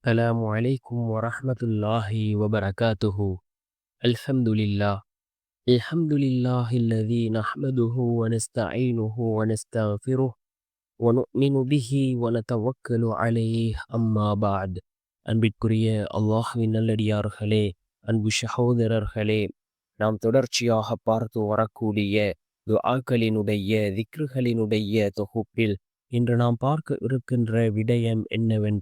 السلام عليكم ورحمة الله وبركاته. الحمد لله. الحمد لله الذي نحمده ونستعينه ونستغفره ونؤمن به ونتوكل عليه. أما بعد أن بكري الله من الذي أرخلي أن بشحوذر أرخلي نام تدرشي آه وركولي دعاء لنبي ذكر لنبي تخبل إن نام بارك إركن ر إن إنه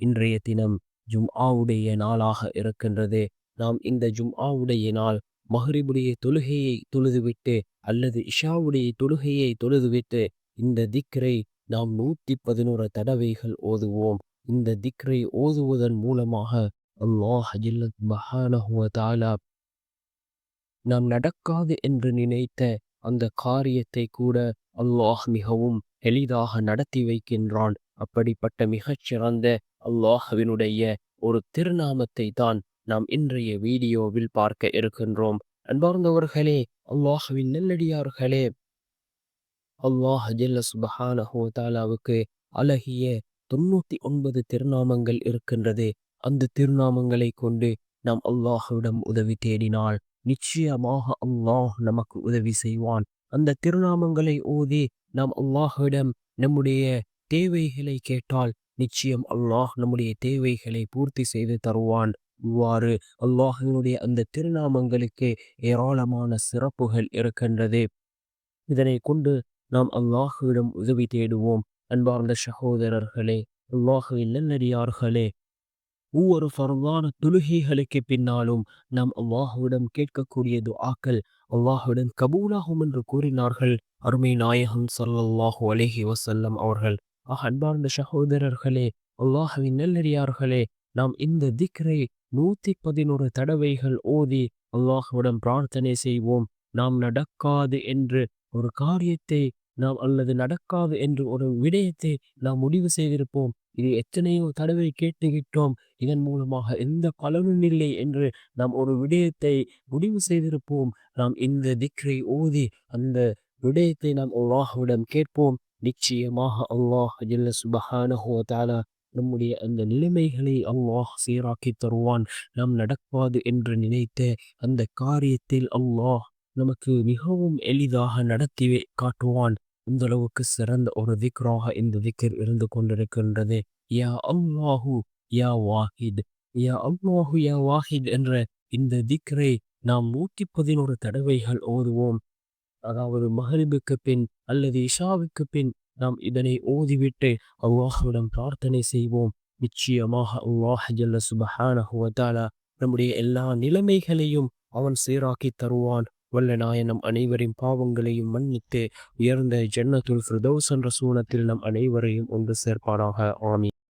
இன்றைய தினம் ஜும்ஆவுடைய நாளாக இருக்கின்றது. நாம் இந்த ஜும்ஆவுடைய நாள் மஹரிபுடைய தொழுகையை தொழுதுவிட்டு அல்லது இஷாவுடைய தொழுகையை தொழுதுவிட்டு இந்த திக்ரை நாம் நூத்தி பதினோரு தடவைகள் ஓதுவோம். இந்த திக்ரை ஓதுவதன் மூலமாக அல்லாஹ் தாலா நாம் நடக்காது என்று நினைத்த அந்த காரியத்தை கூட அல்லாஹ் மிகவும் எளிதாக நடத்தி வைக்கின்றான். அப்படிப்பட்ட மிகச்சிறந்த அல்லாஹவினுடைய ஒரு திருநாமத்தை தான் நாம் இன்றைய வீடியோவில் பார்க்க இருக்கின்றோம். அன்பார்ந்தவர்களே அல்லாஹுவின் நல்லடியார்களே அல்லாஹ் ஜல்ல சுபஹானஹோ தாலாவுக்கு அழகிய தொண்ணூத்தி ஒன்பது திருநாமங்கள் இருக்கின்றது. அந்த திருநாமங்களை கொண்டு நாம் அல்லாஹுவிடம் உதவி தேடினால் நிச்சயமாக அல்லாஹ் நமக்கு உதவி செய்வான். அந்த திருநாமங்களை ஓதி நாம் அல்லாஹுவிடம் நம்முடைய தேவைகளை கேட்டால் நிச்சயம் அல்லாஹ் நம்முடைய தேவைகளை பூர்த்தி செய்து தருவான். இவ்வாறு அல்லாஹினுடைய அந்த திருநாமங்களுக்கு ஏராளமான சிறப்புகள் இருக்கின்றது. இதனை கொண்டு நாம் அல்லாஹுவிடம் உதவி தேடுவோம். அன்பார்ந்த சகோதரர்களே அல்லாஹுவின் நல்லடியார்களே ஒவ்வொரு ஃபர்தான தொழுகைகளுக்கு பின்னாலும் நாம் அல்லாஹுவிடம் கேட்கக்கூடிய துஆக்கள் அல்லாஹுடன் கபூலாகும் என்று கூறினார்கள். அருமை நாயகம் சல்லல்லாஹு அலேஹி வசல்லம் அவர்கள். ஆக அன்பார்ந்த சகோதரர்களே அல்லாஹவின் நல்லடியார்களே நாம் இந்த திக்ரை நூத்தி பதினோரு தடவைகள் ஓதி அல்லாஹுடன் பிரார்த்தனை செய்வோம். நாம் நடக்காது என்று ஒரு காரியத்தை நாம் அல்லது நடக்காது என்று ஒரு விடயத்தை நாம் முடிவு செய்திருப்போம். இது எத்தனையோ தடவை கேட்டுகிட்டோம் இதன் மூலமாக எந்த பலனும் இல்லை என்று நாம் ஒரு விடயத்தை முடிவு செய்திருப்போம். நாம் இந்த திக்ரை ஓதி அந்த விடயத்தை நாம் அல்லாஹுவிடம் கேட்போம். நிச்சயமாக அல்லாஹ் ஜல்ல சுபஹானஹோ தாலா நம்முடைய அந்த நிலைமைகளை அல்லாஹ் சீராக்கி தருவான். நாம் நடக்காது என்று நினைத்த அந்த காரியத்தில் அல்லாஹ் நமக்கு மிகவும் எளிதாக நடத்தி காட்டுவான். இந்த அளவுக்கு சிறந்த ஒரு திக்ராக இந்த திக்கர் இருந்து கொண்டிருக்கின்றது. யா அல்லாஹு யா வாஹித். யா அல்லாஹு யா வாஹித் என்ற இந்த திக்ரை நாம் நூற்றி பதினோரு தடவைகள் ஓதுவோம். அதாவது மகரிபுக்கு பின் அல்லது இஷாவுக்கு பின் நாம் இதனை ஓதிவிட்டு அல்லாஹுவிடம் பிரார்த்தனை செய்வோம். நிச்சயமாக அல்லாஹ் ஜல்ல சுபஹானஹுவத்தாலா நம்முடைய எல்லா நிலைமைகளையும் அவன் சீராக்கி தருவான். வல்ல நாயனம் அனைவரின் பாவங்களையும் மன்னித்து உயர்ந்த ஜன்னத்துல் ஃபிரதோஸ் என்ற சூனத்தில் நம் அனைவரையும் ஒன்று சேர்ப்பானாக. ஆமி